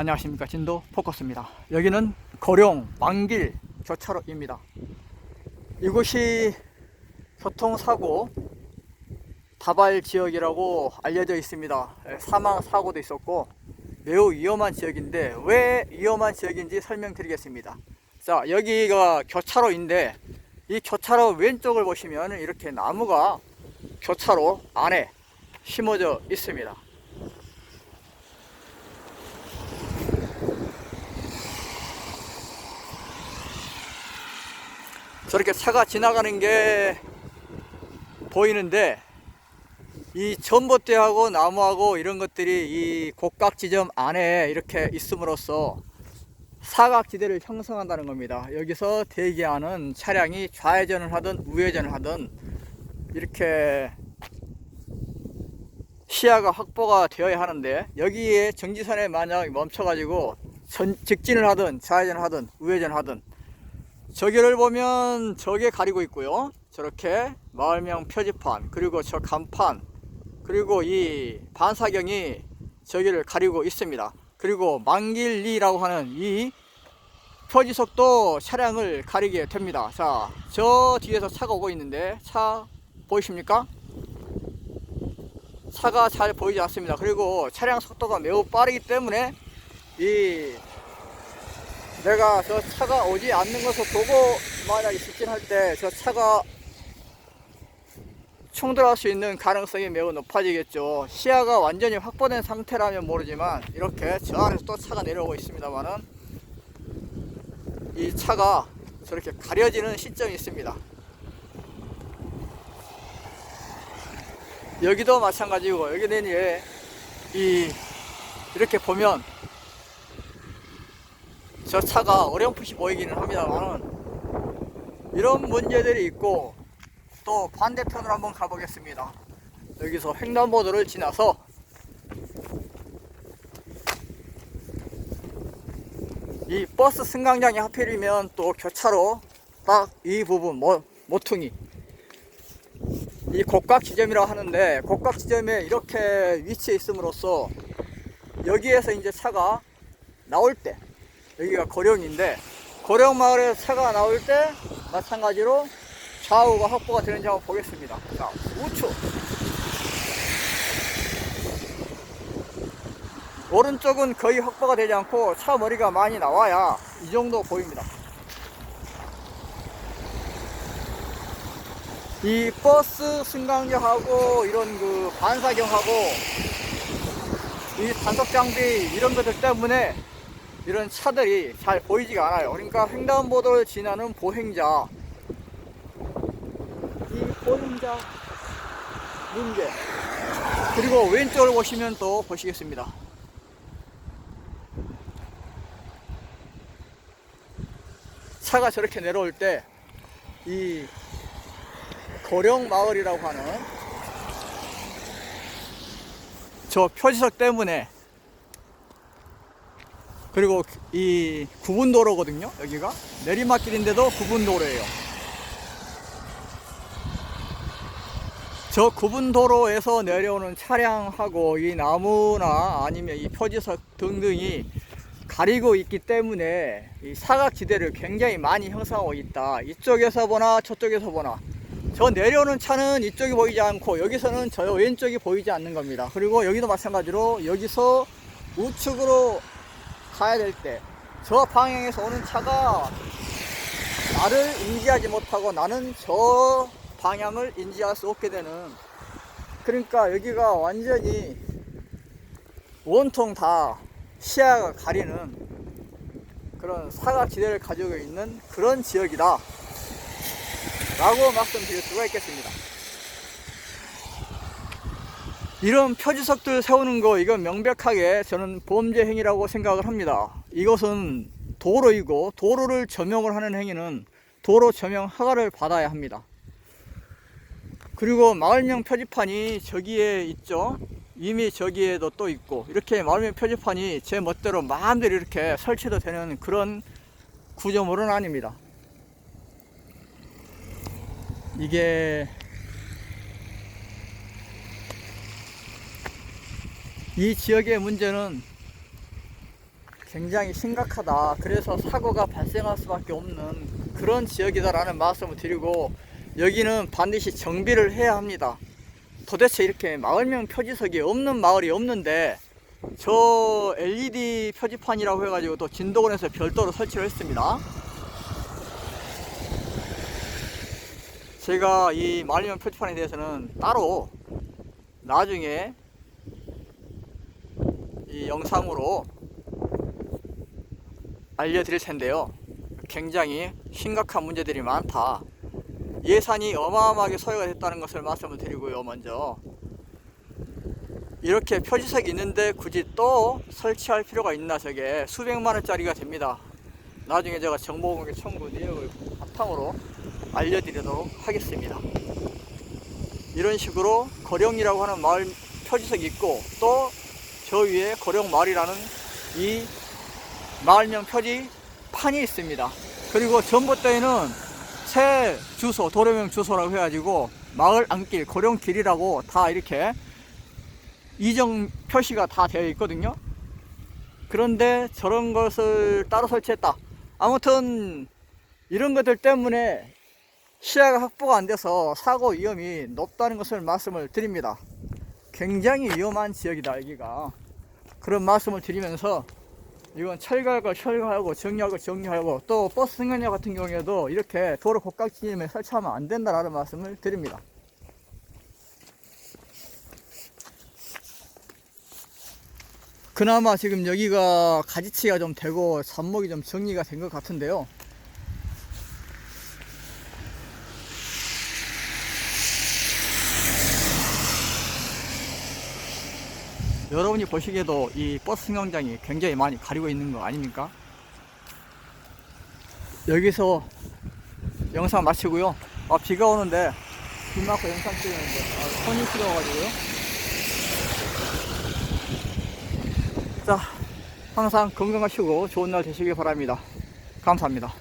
안녕하십니까. 진도 포커스입니다. 여기는 고령 만길 교차로입니다. 이곳이 교통사고 다발 지역이라고 알려져 있습니다. 예, 사망 사고도 있었고 매우 위험한 지역인데 왜 위험한 지역인지 설명드리겠습니다. 자 여기가 교차로인데 이 교차로 왼쪽을 보시면 이렇게 나무가 교차로 안에 심어져 있습니다 저렇게 차가 지나가는 게 보이는데 이 전봇대하고 나무하고 이런 것들이 이 곡각 지점 안에 이렇게 있음으로써 사각지대를 형성한다는 겁니다. 여기서 대기하는 차량이 좌회전을 하든 우회전을 하든 이렇게 시야가 확보가 되어야 하는데 여기에 정지선에 만약 멈춰가지고 전, 직진을 하든 좌회전을 하든 우회전을 하든 저기를 보면 저게 가리고 있고요. 저렇게 마을명 표지판 그리고 저 간판 그리고 이 반사경이 저기를 가리고 있습니다. 그리고 만길리라고 하는 이 표지석도 차량을 가리게 됩니다. 자, 저 뒤에서 차가 오고 있는데 차 보이십니까? 차가 잘 보이지 않습니다. 그리고 차량 속도가 매우 빠르기 때문에 이 내가 저 차가 오지 않는 것을 보고 만약에 직진할 때 저 차가 충돌할 수 있는 가능성이 매우 높아지겠죠. 시야가 완전히 확보된 상태라면 모르지만 이렇게 저 안에서 또 차가 내려오고 있습니다만은 이 차가 저렇게 가려지는 시점이 있습니다. 여기도 마찬가지고 여기는 예, 이 이렇게 보면 저 차가 어렴풋이 보이기는 합니다만 이런 문제들이 있고 또 반대편으로 한번 가보겠습니다. 여기서 횡단보도를 지나서 이 버스 승강장이 하필이면 또 교차로 딱 이 부분 모, 모퉁이 이 곡각 지점이라고 하는데 곡각 지점에 이렇게 위치해 있음으로써 여기에서 이제 차가 나올 때 여기가 고령인데 고령 마을에서 차가 나올 때 마찬가지로 좌우가 확보가 되는지 한번 보겠습니다. 자, 우측. 오른쪽은 거의 확보가 되지 않고 차 머리가 많이 나와야 이 정도 보입니다. 이 버스 승강장하고 이런 그 반사경하고 이 단속 장비 이런 것들 때문에 이런 차들이 잘 보이지가 않아요. 그러니까 횡단보도를 지나는 보행자 이 보행자 문제 그리고 왼쪽을 보시면 또 보시겠습니다. 차가 저렇게 내려올 때 이 고령 마을이라고 하는 저 표지석 때문에 그리고 이 구분도로거든요 여기가. 내리막길인데도 구분도로예요. 저 구분도로에서 내려오는 차량하고 이 나무나 아니면 이 표지석 등등이 가리고 있기 때문에 이 사각지대를 굉장히 많이 형성하고 있다. 이쪽에서 보나 저쪽에서 보나. 저 내려오는 차는 이쪽이 보이지 않고 여기서는 저 왼쪽이 보이지 않는 겁니다. 그리고 여기도 마찬가지로 여기서 우측으로 가야 될 때 저 방향에서 오는 차가 나를 인지하지 못하고 나는 저 방향을 인지할 수 없게 되는. 그러니까 여기가 완전히 온통 다 시야가 가리는 그런 사각지대를 가지고 있는 그런 지역이다. 라고 말씀드릴 수가 있겠습니다 이런 표지석들 세우는 거 이건 명백하게 저는 범죄 행위라고 생각을 합니다. 이것은 도로이고 도로를 점용을 하는 행위는 도로 점용 허가를 받아야 합니다. 그리고 마을명 표지판이 저기에 있죠. 이미 저기에도 또 있고 이렇게 마을명 표지판이 제 멋대로 마음대로 이렇게 설치도 되는 그런 구조물은 아닙니다. 이게 이 지역의 문제는 굉장히 심각하다. 그래서 사고가 발생할 수밖에 없는 그런 지역이다라는 말씀을 드리고 여기는 반드시 정비를 해야 합니다. 도대체 이렇게 마을명 표지석이 없는 마을이 없는데 저 LED 표지판이라고 해가지고 또 진도원에서 별도로 설치를 했습니다. 제가 이 마을명 표지판에 대해서는 따로 나중에 이 영상으로 알려드릴 텐데요. 굉장히 심각한 문제들이 많다. 예산이 어마어마하게 소요가 됐다는 것을 말씀을 드리고요. 먼저 이렇게 표지석이 있는데 굳이 또 설치할 필요가 있나 저게 수백만 원짜리가 됩니다. 나중에 제가 정보공개 청구 내역을 바탕으로 알려드리도록 하겠습니다. 이런 식으로 거령이라고 하는 마을 표지석이 있고 또 저 위에 거령 마을이라는 이 마을명 표지 판이 있습니다. 그리고 전봇대에는 새 주소, 도로명 주소라고 해가지고 마을 안길, 고령길이라고 다 이렇게 이정 표시가 다 되어 있거든요. 그런데 저런 것을 따로 설치했다. 아무튼 이런 것들 때문에 시야가 확보가 안 돼서 사고 위험이 높다는 것을 말씀을 드립니다. 굉장히 위험한 지역이다, 여기가. 그런 말씀을 드리면서 이건 철거할 거 철거하고 정리하고 정리하고 또 버스 승강장 같은 경우에도 이렇게 도로 곡각지점에 설치하면 안 된다라는 말씀을 드립니다. 그나마 지금 여기가 가지치가 좀 되고 잡목이 좀 정리가 된 것 같은데요. 여러분이 보시기에도 이 버스 승강장이 굉장히 많이 가리고 있는 거 아닙니까? 여기서 영상 마치고요. 아, 비가 오는데 비 맞고 영상 찍는데 아, 손이 시려워가지고요. 자, 항상 건강하시고 좋은 날 되시길 바랍니다. 감사합니다.